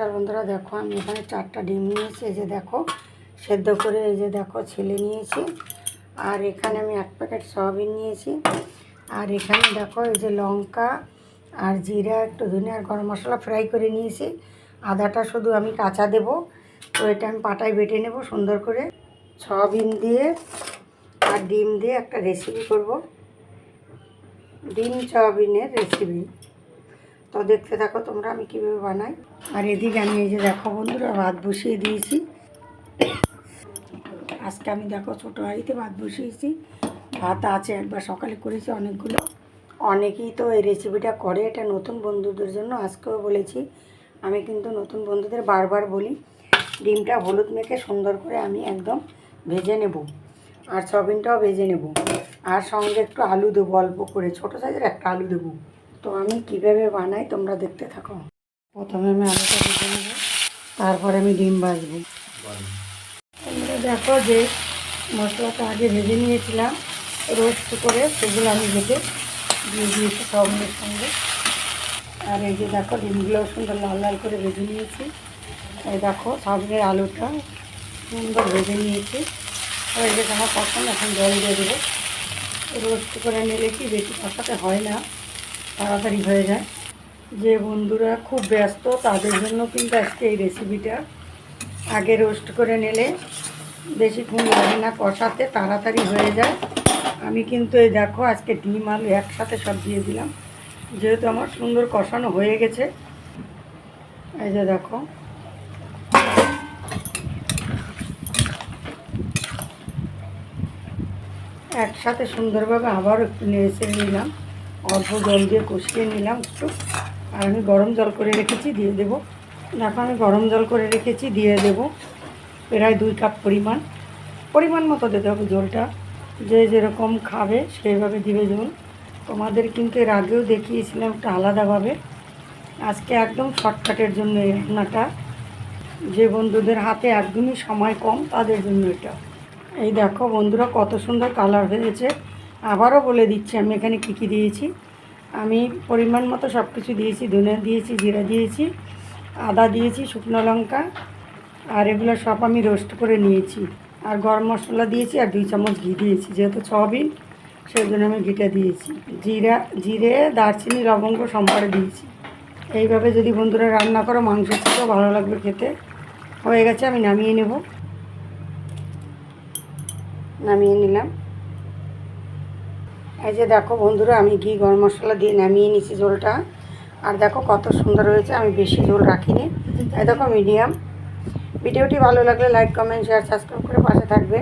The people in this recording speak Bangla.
নমস্কার বন্ধুরা, দেখো আমি এখানে চারটা ডিম নিয়েছি, এই যে দেখো, সেদ্ধ করে এই যে দেখো ছেলে নিয়েছি। আর এখানে আমি এক প্যাকেট সয়াবিন নিয়েছি। আর এখানে দেখো এই যে লঙ্কা আর জিরা, একটু ধনে আর গরম মশলা ফ্রাই করে নিয়েছি। আদাটা শুধু আমি কাঁচা দেব, তো এটা আমি পাটায় বেটে নেব সুন্দর করে। সয়াবিন দিয়ে আর ডিম দিয়ে একটা রেসিপি করব। ডিম সয়াবিনের রেসিপি তো দেখতে থাকো তোমরা আমি কীভাবে বানাই। আর এদিকে আমি এই যে দেখো বন্ধুরা, ভাত বসিয়ে দিয়েছি। আজকে আমি দেখো ছোটো হাঁড়িতে ভাত বসিয়েছি। ভাত আছে একবার সকালে করেছি অনেকগুলো। অনেকেই তো এই রেসিপিটা করে, এটা নতুন বন্ধুদের জন্য আজকেও বলেছি। আমি কিন্তু নতুন বন্ধুদের বারবার বলি, ডিমটা হলুদ মেখে সুন্দর করে আমি একদম ভেজে নেব। আর সয়াবিনটাও ভেজে নেব। আর সঙ্গে একটু আলু দেবো, অল্প করে, ছোটো সাইজের একটা আলু দেবো। তো আমি কীভাবে বানাই তোমরা দেখতে থাকো। প্রথমে আমি আলুটা ভেজে নেব, তারপরে আমি ডিম ভাজবো। তোমরা দেখো যে মশলাটা আগে ভেজে নিয়েছিলাম, রোস্ট করে সেগুলো আমি ভেজে দিয়ে দিয়েছি সবগুলোর সঙ্গে। আর এই যে দেখো ডিমগুলো সুন্দর লাল লাল করে ভেজে নিয়েছি। এই দেখো সবগুলোর আলুটা সুন্দর ভেজে নিয়েছি। আর এই যে আমার পছন্দ, এখন জল দিয়ে দেবো। রোস্ট করে নিলে কি বেশি কষাতে হয় না। তাড়াতাড়ি হয়ে যায়। যে বন্ধুরা খুব ব্যস্ত, তাদের জন্য কিন্তু আজকে এই রেসিপিটা আগে রোস্ট করে নিলে বেশিক্ষণ লাগে না, কষাতে তাড়াতাড়ি হয়ে যায়। আমি কিন্তু এই দেখো আজকে ডিম, আলু একসাথে সব দিয়ে দিলাম। যেহেতু আমার সুন্দর কষানো হয়ে গেছে। এই যে দেখো। একসাথে সুন্দরভাবে আবার একটু নেড়ে নিলাম। অল্প জল দিয়ে কষিয়ে নিলাম একটু। আর আমি গরম জল করে রেখেছি, দিয়ে দেবো। দেখো, আমি গরম জল করে রেখেছি, দিয়ে দেব প্রায় দুই কাপ পরিমাণ। পরিমাণ মতো দিতে হবে জলটা। যে যেরকম খাবে, সেইভাবে দিবে জল। তোমাদের কিন্তু এর আগেও দেখিয়েছিলাম একটা আলাদাভাবে। আজকে একদম শর্টকাটের জন্য এই রান্নাটা। যে বন্ধুদের হাতে একদমই সময় কম, তাদের জন্য এটা। এই দেখো বন্ধুরা, কত সুন্দর কালার হয়েছে। আবারও বলে দিচ্ছি, আমি এখানে কী কী দিয়েছি? আমি পরিমাণ মতো সব কিছু দিয়েছি, ধনে দিয়েছি, জিরা দিয়েছি, আদা দিয়েছি, শুকনো লঙ্কা, আর এগুলো সব আমি রোস্ট করে নিয়েছি। আর গরম মশলা দিয়েছি আর দুই চামচ ঘি দিয়েছি, যেহেতু সয়াবিন, সেই জন্য আমি ঘিটা দিয়েছি। জিরা, জিরে, দারচিনি, লবঙ্গ সম্পারে দিয়েছি। এইভাবে যদি বন্ধুরা রান্না করো, মাংস থেকেও ভালো লাগবে খেতে। হয়ে গেছে, আমি নামিয়ে নেব। নামিয়ে নিলাম। এই যে দেখো বন্ধুরা, আমি ঘি, গরম মশলা দিয়ে নামিয়ে নিয়েছি ঝোলটা। আর দেখো কত সুন্দর হয়েছে, আমি বেশি ঝোল রাখিনি। এই দেখো মিডিয়াম। ভিডিওটি ভালো লাগলে লাইক, কমেন্ট শেয়ার সাবস্ক্রাইব করে পাশে থাকবে।